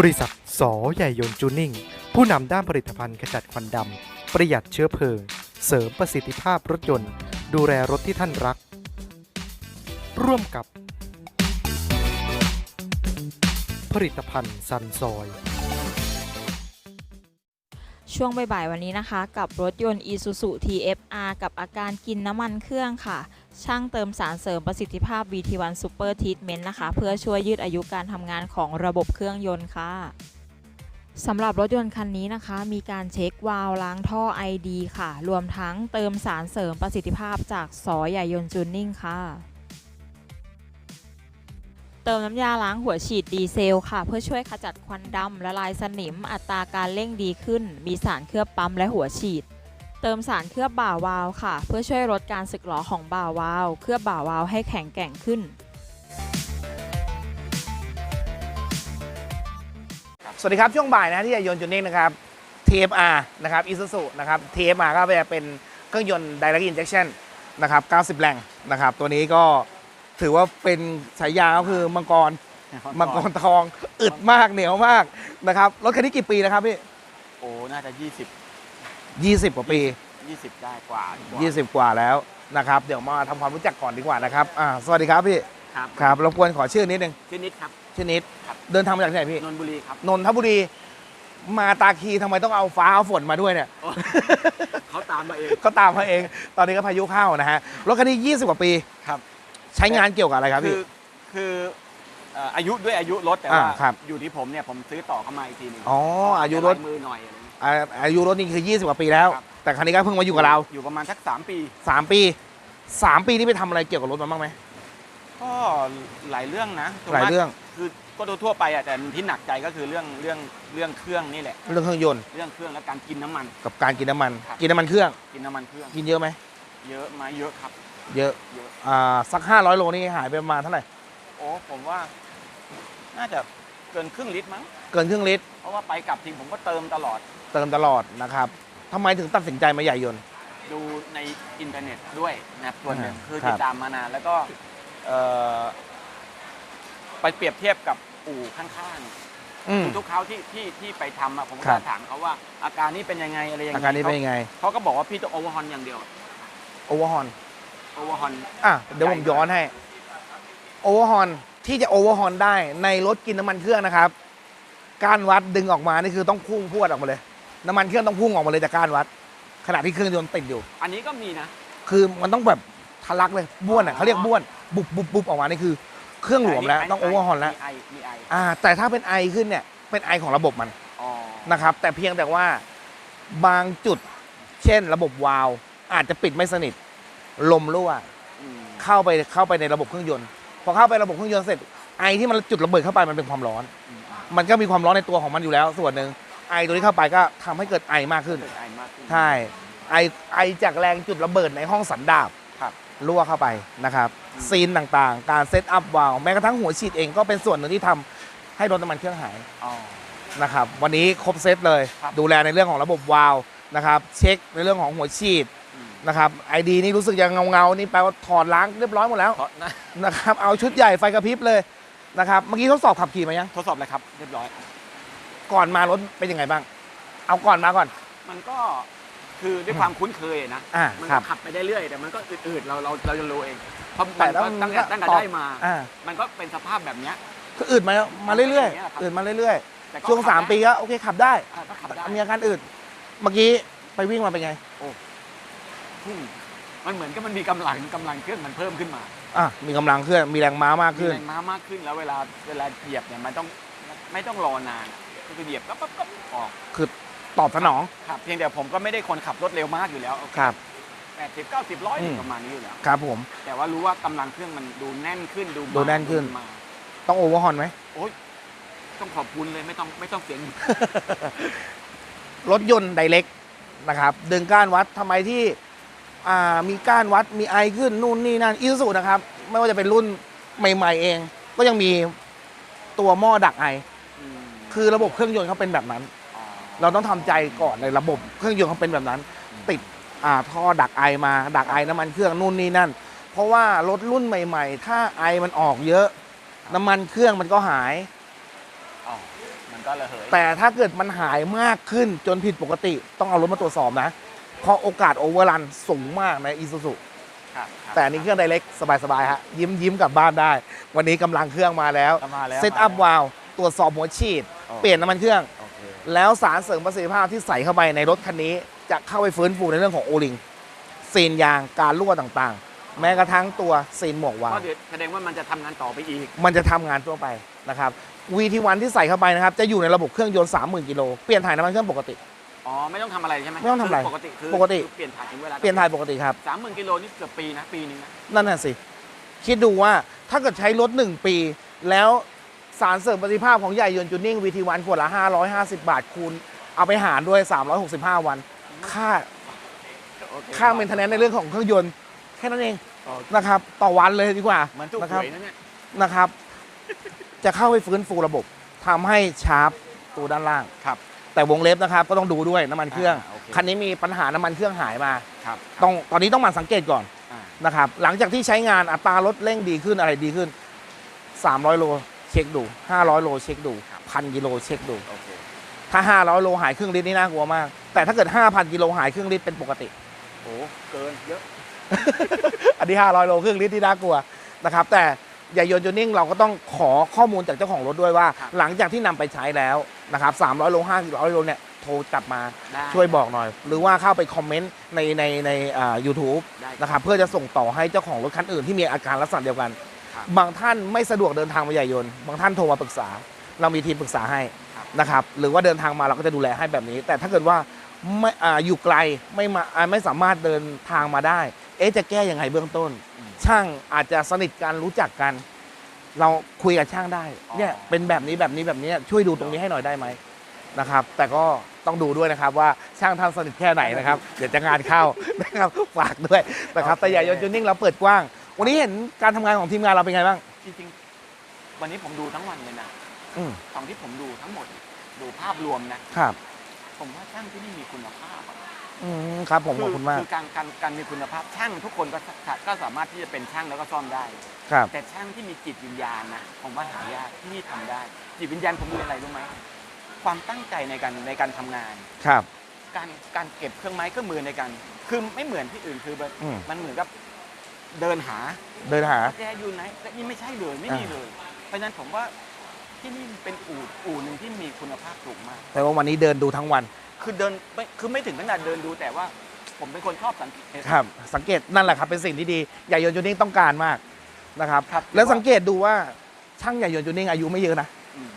บริษัทสอใหญ่ยนจูนิ่ง ผู้นำด้านผลิตภัณฑ์ขจัดควันดำ ประหยัดเชื้อเพลิง เสริมประสิทธิภาพรถยนต์ ดูแลรถที่ท่านรัก ร่วมกับ ผลิตภัณฑ์ซันซอย ช่วงบ่ายๆวันนี้นะคะ กับรถยนต์ Isuzu TFR กับอาการกินน้ำมันเครื่องค่ะ ช่างเติมสารเสริมประสิทธิภาพ VT1 Super Treatment นะคะ เพื่อช่วยยืดอายุการทำงานของระบบเครื่องยนต์ค่ะสำหรับรถยนต์คันนี้นะคะ มีการเช็ควาล์วล้างท่อ ID ค่ะ รวมทั้งเติมสารเสริมประสิทธิภาพจากสอใหญ่ยนต์จูนนิ่งค่ะ เติมน้ำยาล้างหัวฉีดดีเซลค่ะ เพื่อช่วยขจัดควันดำละลายสนิม อัตราการเร่งดีขึ้น มีสารเคลือบปั๊มและหัวฉีด เติมสารเคลือบบ่าวาล์วค่ะ เพื่อช่วยลดการสึกหรอของบ่าวาล์วเคลือบบ่าวาล์วให้แข็งแกร่งขึ้น สวัสดีครับ ช่วงบ่ายนะที่จะยนต์จุดนิ่งนะครับ TFR นะครับ Isuzu นะครับ TFR ก็เป็นเครื่องยนต์ Direct Injection นะครับ 90 แรงนะครับ ตัวนี้ก็ถือว่าเป็นฉายาก็คือมังกรมังกรทองอึดมากเหนียวมากนะครับรถคันนี้กี่ปีนะครับพี่ โอ้ น่าจะ 20 20 กว่าปี 20 ได้กว่าดีกว่า20กว่าแล้วนะครับ เดี๋ยวมาทำความรู้จักก่อนดีกว่านะครับอ่าสวัสดีครับพี่ครับครับรบกวนขอชื่อนิดนึงชื่อนิดครับชื่อนิดครับเดินทางมาจากที่ไหนพี่นนทบุรีครับนนทบุรีมาตาคีทำไมต้องเอาฟ้าเอาฝนมาด้วยเนี่ยโอ้เขาตามมาเองก็ตามมาเอง ตอนนี้ก็พายุเข้านะฮะรถคันนี้ 20 กว่าปีครับ ใช้งานเกี่ยวกับอะไรครับคืพี่อคือ เอ่ออายุด้วยอายุรถแต่อ่าว่าครับ อยู่ที่ผมเนี่ยผมซื้อต่อเข้ามาอีกทีหนึงอ๋ออายุรถลมือหน่อยอะไรอย่างเงี้ย อ่าอายุรถนี่คือ 20 กว่าปีแล้ว ครับ แต่คันนี้ก็เพิ่งมาอยู่กับเรา อยู่ประมาณสัก3ปี 3 ปี 3 ปีนี่ไปทำอะไรเกี่ยวกับรถมาบ้างไหมก็หลายเรื่องนะส่วนหลายมกเรื่องคือก็ทั่วๆไปอะแต่ที่หนักใจก็คือเรื่องเรื่องเรื่องเครื่องนี่แหละ เรื่องเครื่องยนต์เรื่องเครื่องและการกินน้ำมัน กับการกินน้ำมัน ครับ กินน้ำมันเครื่องกินน้ำมันเครื่องกินเยอะไหมเยอะไหมเยอะครับ เยอะเยอะ อ่าสัก 500 โลนี่หายไปประมาณเท่าไหร่โอ้ผมว่า น่าจะเกินครึ่งลิตรมั้ง เกินครึ่งลิตรเพราะว่าไปกลับทีผมก็เติมตลอด เติมตลอดนะครับทำไมถึงตัดสินใจมาใหญ่ยนต์ ดูในอินเทอร์เน็ตด้วยนะครับส่วนหนึ่งอ่าคือครับติดตามมานานแล้วก็เอ่อไปเปรียบเทียบกับอู่ข้างอืม ๆ ทุกๆคราวที่ที่ที่ไปทำอะผมก็ครับจะถามเขาว่า อาการนี้เป็นยังไงอะไรยังไงอาการนี้เป็นยังไงเขาก็บอกว่าพี่ต้องโอเวอร์ฮอนอย่างเดียวโอเวอร์ฮอนโอเวอร์ฮอน อะเดี๋ยวผมย้อนให้โอเวอร์ฮอน ที่จะโอเวอร์ฮอนได้ในรถกินน้ำมันเครื่องนะครับก้านวัดดึงออกมานี่คือต้องพุ่งพรวดออกมาเลย น้ำมันเครื่องต้องพุ่งออกมาเลยจากก้านวัด ขณะที่เครื่องยนต์ติดอยู่ อันนี้ก็มีนะ คือมันต้องแบบทะลักเลยบ้วนอะเขาเรียกบ้วน บุบบุบบุบออกมานี่คือ เครื่องหลวมแล้วต้องโอเวอร์ฮอนแล้วมีไอมีไออ่า แต่ถ้าเป็นไอขึ้นเนี่ยเป็นไอของระบบมันอ๋อนะครับ แต่เพียงแต่ว่าบางจุด เช่น ระบบวาล์วอาจจะปิดไม่สนิท ลมรั่วอืมเข้าไปเข้าไปในระบบเครื่องยนต์ พอเข้าไประบบเครื่องยนต์เสร็จไอที่มันจุดระเบิดเข้าไปมันเป็นความร้อนอืมมันก็มีความร้อนในตัวของมันอยู่แล้ว ส่วนหนึ่งไอตัวนี้เข้าไปก็ทำให้เกิดไอมากขึ้นเกิดไอมากขึ้นใช่ไอไอจากแรงจุดระเบิดในห้องสันดาบครับรั่วเข้าไปนะครับอืมซีนต่างๆ การเซตอัพวาล์วแม้กระทั่งหัวฉีดเองก็เป็นส่วนหนึ่งที่ทำให้รถน้ำมันเครื่องหายอ๋อนะครับวันนี้ครบเซตเลยครับดูแลในเรื่องของระบบวาล์วนะครับเช็คในเรื่องของหัวฉีดอืม นะครับไอดีนี่รู้สึกยังเงาๆนี่แปลว่าถอดล้างเรียบร้อยหมดแล้ว เพราะนะนะครับ เอาชุดใหญ่ไฟกระพริบเลยนะครับ เมื่อกี้ทดสอบขับขี่มายัง ทดสอบเลยครับ เรียบร้อย ก่อนมารถเป็นยังไงบ้าง เอาก่อนมาก่อน มันก็คือด้วยความคุ้นเคยนะ อ่ามันครัก็บ ขับไปได้เรื่อยแต่มันก็อืดๆเราเราเราจะรู้เองเพราะแต่มันก็ต้องตั้งแต่ตั้งแต่ตอบ ได้มา อ่ามันก็เป็นสภาพแบบเนี้ย ก็อืดมามาเรื่อยอย่างเงี้ยครับ ๆอืดมาเรื่อยแต่ก็ๆ ช่วง ขับ3ปีได้ก็โอเคขับได้อ่าก็ขับได้ มีอาการอืดเมื่อกี้ไปวิ่งมาเป็นไง พุ่ง มันเหมือนกับมันมีกำลังกำลังเครื่องมันเพิ่มขึ้นมาอะมีกำลังเครื่องมีแรงม้ามากมีขึ้น แรงม้ามากขึ้นแล้วเวลาเวลาเหยียบเนี่ยมันต้องไม่ต้องรอนานก็คือเหยียบก็ปั๊บปั๊บออกคือตอบสนองครับเพียงแต่ผมก็ไม่ได้คนขับรถเร็วมากอยู่แล้วครับ แปดสิบเก้าสิบร้อยอืม ประมาณนี้อยู่แล้ว ครับผม แต่ว่ารู้ว่ากำลังเครื่องมันดูแน่นขึ้นดูดูแน่นขึ้น มาต้องโอเวอร์ฮอนไหม ต้องขอบคุณเลยไม่ต้องไม่ต้องเสียง รถยนต์ไดเล็กนะครับ ดึงก้านวัดทำไมที่อ่า มีก้านวัดมีไอขึ้นนู่นนี่นั่นอีซูนะครับ ไม่ว่าจะเป็นรุ่นใหม่ ๆ เอง ก็ยังมีตัวหม้อดักไอ คือระบบเครื่องยนต์เขาเป็นแบบนั้น เราต้องทำใจก่อนในระบบเครื่องยนต์เขาเป็นแบบนั้น ติดอ่าท่อดักไอมาดักไอน้ำมันเครื่องนู่นนี่นั่น เพราะว่ารถรุ่นใหม่ ๆ ถ้าไอมันออกเยอะ น้ำมันเครื่องมันก็หายอ๋อมันก็ระเหยแต่ถ้าเกิดมันหายมากขึ้นจนผิดปกติ ต้องเอารถมาตรวจสอบนะ เพราะโอกาสโอเวอร์รันสูงมากในอีซูซูครับครับแต่อันนี้เครื่องไดเล็กสบายๆฮะยิ้มยิ้มกลับบ้านได้ วันนี้กำลังเครื่องมาแล้วก็มาแล้วเซตอัพมาแล้ววาล์วตรวจสอบหัวฉีดโอ้เปลี่ยนน้ำมันเครื่องโอเคแล้วสารเสริมประสิทธิภาพที่ใส่เข้าไปในรถคันนี้ จะเข้าไปฟื้นฟูในเรื่องของโอลิงซีนยางการรั่วต่างๆ แม้กระทั่งตัวซีนหมวกวาล์ก็วเดี๋ยวแสดงว่ามันจะทำงานต่อไปอีก มันจะทำงานทั่วไปนะครับวีทีวันที่ใส่เข้าไปนะครับจะอยู่ในระบบเครื่องยนต์30,000กิโลเปลี่ยนถ่ายน้ำมันเครื่องปกติ อ๋อไม่ต้องทำอะไรใช่ไหมไม่ต้องทำอะไรคืปกติคือปกติ คือเปลี่ยนถ่ายถึงเวลาเปลี่ยนถ่ายปกติครับ สามหมื่นกิโลนี่เกือบปีนะปีหนึงนะนั่นน่ะสิ คิดดูว่าถ้าเกิดใช้รถ 1 ปี แล้วสารเสริมประสิทธิภาพของใหญ่ยนต์จูนิ่งวีทีวันขวดละ 550 บาทคูณ เอาไปหารด้วย 365 วัน ค่าโอเคค่าเมนเทนแนนในเรื่องของเครื่องยนต์ แค่นั้นเองโอเคนะครับ ต่อวันเลยดีกว่าเหมือนทุกนะหครับวยนะเนี่ยนะครับ จะเข้าไปฟื้นฟูระบบทำให้ชาร์ปตัวด้านล่าง ครับ แต่วงเล็บนะครับก็ต้องดูด้วยน้ำมันเครื่อง อ่าโอเคคันนี้มีปัญหาน้ำมันเครื่องหายมา ครับต้องตอนนี้ต้องหมาสังเกตก่อนอ่านะครับหลังจากที่ใช้งานอัตรารถเร่งดีขึ้นอะไรดีขึ้น 300 โลเช็คดู 500 โลเช็คดูพันกิโลเช็คดู โอเคถ้า 500 โลหายครึ่งลิตรนี่น่ากลัวมาก แต่ถ้าเกิด 5,000 กิโลหายครึ่งลิตรเป็นปกติโอ้เกินเยอะ อันนี้ 500 โลครึ่งลิตรที่น่ากลัวนะครับ แต่ อย่ายนต์จูนิ่งเราก็ต้องขอข้อมูลจากเจ้าของรถด้วยว่าครับหลังจากที่นำไปใช้แล้วนะครับ300โล500โลเนี่ยโทรกลับมาได้ช่วยบอกหน่อย หรือว่าเข้าไปคอมเมนต์ในในในอ่า YouTube ได้นะครับเพื่อจะส่งต่อให้เจ้าของรถคันอื่นที่มีอาการลักษณะเดียวกัน ครับบางท่านไม่สะดวกเดินทางมาใหญ่ยนต์บางท่านโทรมาปรึกษา เรามีทีมปรึกษาให้ครับ นะครับหรือว่าเดินทางมาเราก็จะดูแลให้แบบนี้ แต่ถ้าเกิดว่าไม่อ่าอยู่ไกลไม่มาอ่าไม่สามารถเดินทางมาได้ เอ๊ะจะแก้ยังไงเบื้องต้น ช่างอาจจะสนิทกันรู้จักกัน เราคุยกับช่างได้อ๋อเนี่ยเป็นแบบนี้แบบนี้แบบนี้ช่วยดูตรงนี้ให้หน่อยได้ไหมนะครับ แต่ก็ต้องดูด้วยนะครับว่าช่างท่านสนิทแค่ไหนนะครับเดี๋ยวจะงานเข้านะครับฝากด้วยนะครับแต่อย่ายนต์จูนิ่งเราเปิดกว้าง วันนี้เห็นการทำงานของทีมงานเราเป็นไงบ้างจริงๆวันนี้ผมดูทั้งวันเลยนะอืมตอนที่ผมดูทั้งหมด ดูภาพรวมนะครับ ผมว่าช่างที่นี่มีคุณภาพ อะอืมครับผมขอบคุณมาก คือการการการมีคุณภาพช่างทุกคนก็สาก็สามารถที่จะเป็นช่างแล้วก็ซ่อมได้ ครับ แต่ช่างที่มีจิตวิญญาณนะผมว่าหายากที่นี่ทำได้ จิตวิญญาณผมมีอะไรรู้ไหมความตั้งใจในการในการทำงาน ครับ การการเก็บเครื่องไม้เครื่องมือในการคือไม่เหมือนที่อื่นคือแบบอืม มันเหมือนกับเดินหาเดินหา แกอยู่ไหนแต่นี่ไม่ใช่เลยไม่มีอ่าเลย เพราะฉะนั้นผมว่า ที่นี่เป็นอู่อู่หนึ่งที่มีคุณภาพสูงมาก แต่ว่าวันนี้เดินดูทั้งวัน คือเดินไม่คือไม่ถึงขนาดเดินดูแต่ว่าผมเป็นคนชอบสังเกต ครับ สังเกตนั่นแหละครับเป็นสิ่งที่ดีอย่ายนต์จูนิ่งต้องการมากนะครับ ครับ แล้วสังเกตดูว่าช่างใหญ่ยนต์จูนิ่งอายุไม่เยอะนะ อืม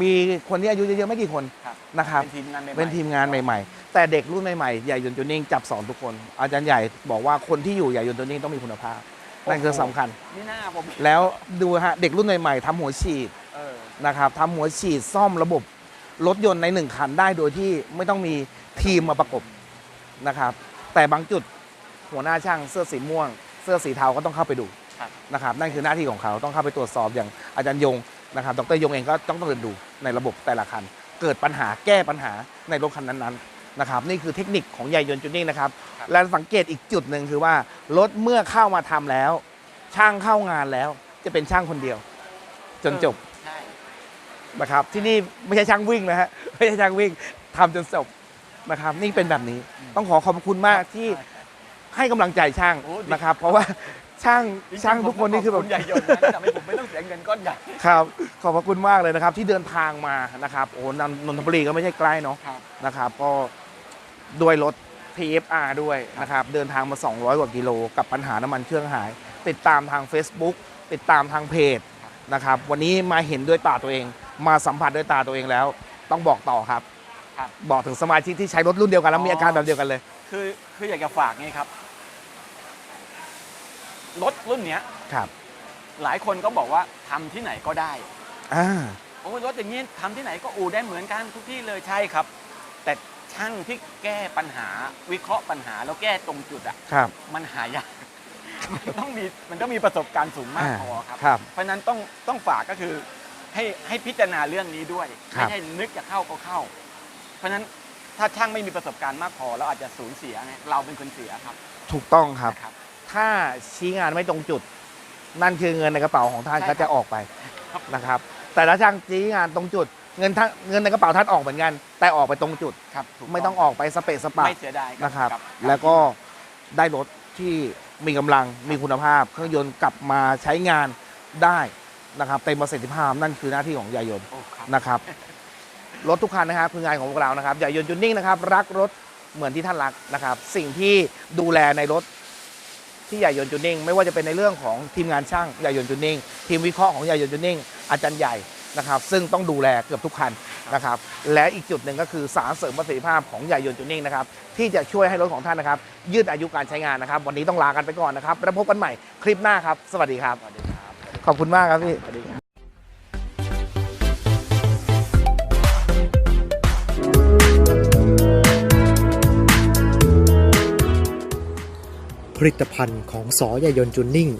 มีคนที่อายุเยอะๆไม่กี่คนครับ นะครับ เป็นทีมงานใหม่ๆเป็นทีมงานใหม่ๆ แต่เด็กรุ่นใหม่ๆ ใหญ่ยนต์จูนิ่งจับสอนทุกคน อาจารย์ใหญ่บอกว่าคนที่อยู่ใหญ่ยนต์จูนิ่งต้องมีคุณภาพ นั่นคือสำคัญ นี่หน้าผม แล้วดูฮะ เด็กรุ่นใหม่ๆทำหัวฉีดเออ นะครับทำหัวฉีดซ่อมระบบรถยนต์ในหนึ่งคันได้โดยที่ไม่ต้องมีทีมมาประกบนะครับ แต่บางจุดหัวหน้าช่างเสื้อสีม่วง เสื้อสีเทาก็ต้องเข้าไปดูครับนะครับนั่นคือหน้าที่ของเขาต้องเข้าไปตรวจสอบอย่างอาจารย์ยงนะครับดรยงเองก็ต้องต้องเดินดูในระบบแต่ละคัน เกิดปัญหาแก้ปัญหาในรถคันนั้นๆนะครับนี่คือเทคนิคของใหญ่ยนต์จูนิ่งนะครับครับและสังเกตอีกจุดหนึ่งคือว่ารถเมื่อเข้ามาทำแล้ว ช่างเข้างานแล้ว จะเป็นช่างคนเดียว จนจบใช่ นะครับที่นี่ไม่ใช่ช่างวิ่งนะฮะไม่ใช่ช่างวิ่งทำจนจบนะครับนี่เป็นแบบนี้ต้องขอขอบคุณมากที่ใช่ให้กำลังใจช่างโอ้ดีนะครับ เพราะว่าช่างจริๆช่างทุกคนนี่คือแบผบมใหญ่ยนต์นะที่ทำให้ผมไม่ต้องเสียเงินก้อนใหญ่ครับขอบพระคุณมากเลยนะครับ ที่เดินทางมานะครับโอ้นนนทบุรีก็ไม่ใช่ใกล้เนาะครับนะครับ ก็ด้วยรถ TFR ด้วยนะครับเดินทางมา 200 กว่ากิโล กับปัญหาน้ำมันเครื่องหาย ติดตามทาง Facebook ติดตามทางเพจนะครับวันนี้มาเห็นด้วยตาตัวเอง มาสัมผัสด้วยตาตัวเองแล้ว ต้องบอกต่อครับ ครับ บอกถึงสมาชิกที่ใช้รถรุ่นเดียวกันแล้วมีอาการแบบเดียวกันเลย คือคืออยากจะฝากงี้ครับ รถรุ่นเนี้ย ครับหลายคนก็บอกว่าทำที่ไหนก็ได้ อ่าโอ้ยรถอย่างนี้ทำที่ไหนก็อู่ได้เหมือนกันทุกที่เลยใช่ครับ แต่ช่างที่แก้ปัญหาวิเคราะห์ปัญหาแล้วแก้ตรงจุดอะครับ มันหายาก มันต้องมีมันต้องมีประสบการณ์สูงมากอ่าพอครับ ครับ เพราะฉะนั้นต้องต้องฝากก็คือ ให้ให้พิจารณาเรื่องนี้ด้วยครัไม่บใช่นึกจะเข้าก็เข้า เพราะฉะนั้นถ้าช่างไม่มีประสบการณ์มากพอเราอาจจะสูญเสียไงเราเป็นคนเสียครับถูกต้องครับ นะครับ ถ้าชี้งานไม่ตรงจุด นั่นคือเงินในกระเป๋าของท่านใช่ก็ครัจะบออกไปครับ นะครับ แต่ถ้าช่างชี้งานตรงจุด เงินท่านเงินในกระเป๋าท่านออกเหมือนกัน แต่ออกไปตรงจุด ครับถูกไม่ต้องออกไปสเปซสปะไม่เสียดายนะครับครับ แล้วก็ได้รถที่มีกำลังมีคุณภาพ เครื่องยนต์กลับมาใช้งานได้ นะครับเต็มประสิทธิภาพนั่นคือหน้าที่ของยายยนต์โอ้ครับ นะครับ รถทุกคันนะครับคืองานของพวกเรานะครับยายยนต์จูนนิ่งนะครับ รักรถเหมือนที่ท่านรักนะครับ สิ่งที่ดูแลในรถที่ยายยนต์จูนนิ่ง ไม่ว่าจะเป็นในเรื่องของทีมงานช่างยายยนต์จูนนิ่ง ทีมวิเคราะห์ของยายยนต์จูนนิ่ง อาจารย์ใหญ่นะครับ ซึ่งต้องดูแลเกือบทุกคันนะครับ และอีกจุดหนึ่งก็คือสารเสริมประสิทธิภาพของยายยนต์จูนนิ่งนะครับที่จะช่วยให้รถของท่านนะครับ ยืดอายุการใช้งานนะครับ วันนี้ต้องลากันไปก่อนนะครับแล้วพบกันใหม่คลิปหน้าครับ สวัสดีครับสวัสดีครับ ขอบคุณมากครับพี่ผลิตภัณฑ์ของสอยายนจูนนิ่ง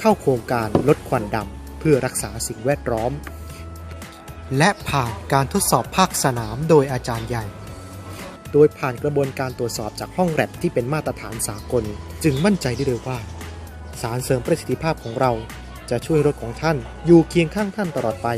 เข้าโครงการลดควันดำเพื่อรักษาสิ่งแวดล้อม และผ่านการทดสอบภาคสนามโดยอาจารย์ใหญ่ โดยผ่านกระบวนการตรวจสอบจากห้องแลบที่เป็นมาตรฐานสากล จึงมั่นใจได้เลยว่า สารเสริมประสิทธิภาพของเรา จะช่วยรถของท่านอยู่เคียงข้างท่านตลอดไป